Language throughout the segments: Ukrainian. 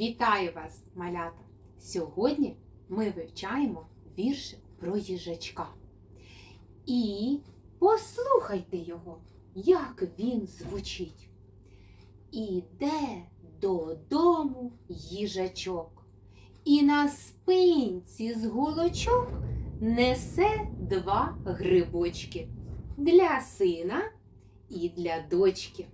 Вітаю вас, малята! Сьогодні ми вивчаємо віршик про їжачка. І послухайте його, як він звучить. Іде додому їжачок, і на спинці з голочок несе два грибочки для сина і для дочки.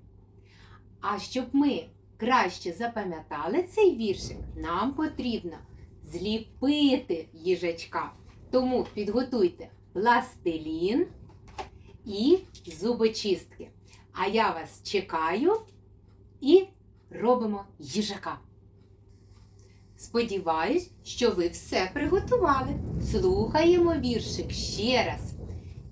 А щоб ми краще запам'ятали цей віршик, нам потрібно зліпити їжачка. Тому підготуйте пластилін і зубочистки. А я вас чекаю і робимо їжака. Сподіваюсь, що ви все приготували. Слухаємо віршик ще раз.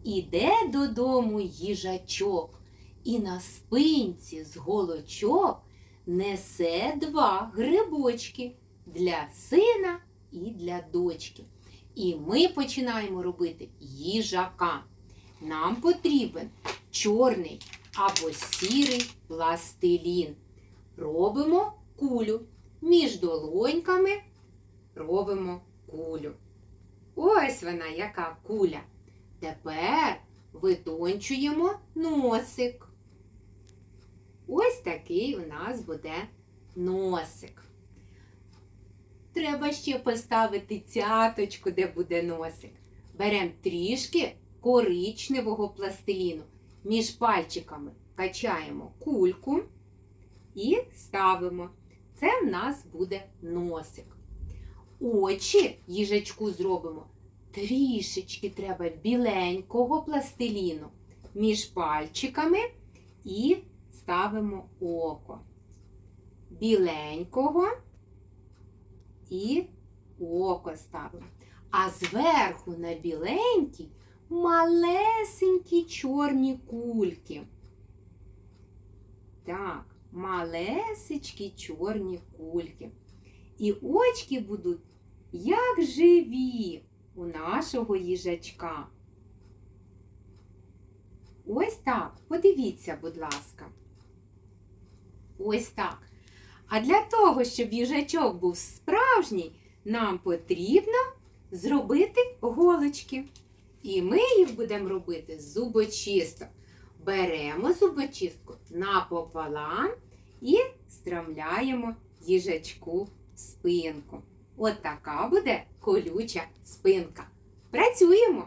Іде додому їжачок, і на спинці з голочок несе два грибочки для сина і для дочки. І ми починаємо робити їжака. Нам потрібен чорний або сірий пластилін. Робимо кулю. Між долоньками робимо кулю. Ось вона, яка куля. Тепер витончуємо носик. Ось такий у нас буде носик. Треба ще поставити цяточку, де буде носик. Беремо трішки коричневого пластиліну. Між пальчиками качаємо кульку і ставимо. Це в нас буде носик. Очі їжачку зробимо. Трішечки треба біленького пластиліну між пальчиками і ставимо око. Біленького і око ставимо. А зверху на біленькій малесенькі чорні кульки. Так, малесечкі чорні кульки. І очки будуть як живі у нашого їжачка. Ось так. Подивіться, будь ласка. Ось так. А для того, щоб їжачок був справжній, нам потрібно зробити голочки. І ми їх будемо робити зубочисто. Беремо зубочистку напополам і стромляємо їжачку спинку. От така буде колюча спинка. Працюємо!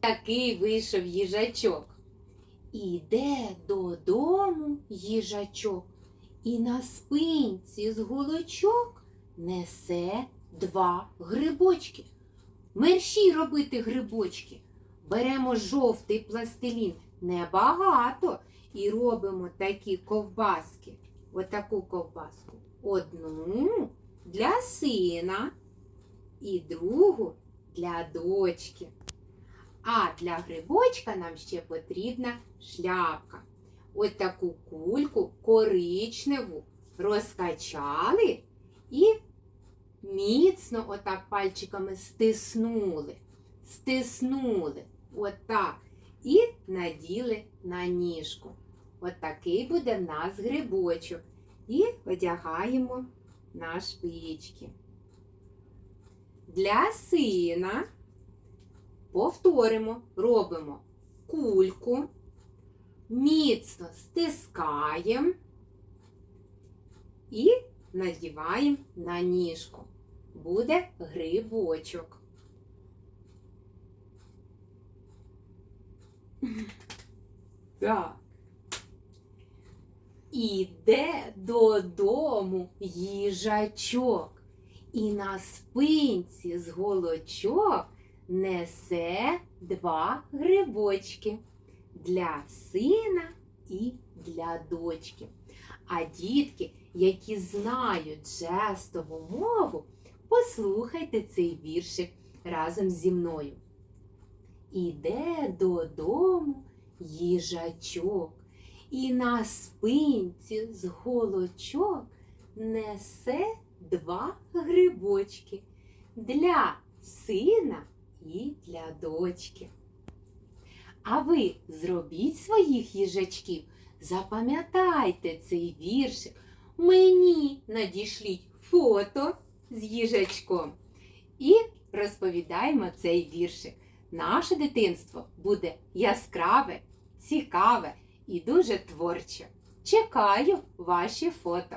Такий вийшов їжачок. Іде додому їжачок, і на спинці з голочок несе два грибочки. Мерщій робити грибочки. Беремо жовтий пластилін небагато і робимо такі ковбаски. Отаку ковбаску. Одну для сина і другу для дочки. А для грибочка нам ще потрібна шляпка. Ось таку кульку коричневу розкачали і міцно отак пальчиками стиснули. Стиснули. Отак. І наділи на ніжку. От буде в нас грибочок. І одягаємо на шпички. Для сина. Повторимо, робимо кульку, міцно стискаємо і надіваємо на ніжку. Буде грибочок. Так. Іде додому їжачок, і на спинці з голочок несе два грибочки для сина і для дочки. А дітки, які знають жестову мову, Послухайте цей віршик разом зі мною. Іде додому їжачок, і на спинці з голочок несе два грибочки для сина і для дочки. А ви зробіть своїх їжачків, запам'ятайте цей віршик. Мені надішліть фото з їжачком і розповідаємо цей віршик. Наше дитинство буде яскраве, цікаве і дуже творче. Чекаю ваші фото.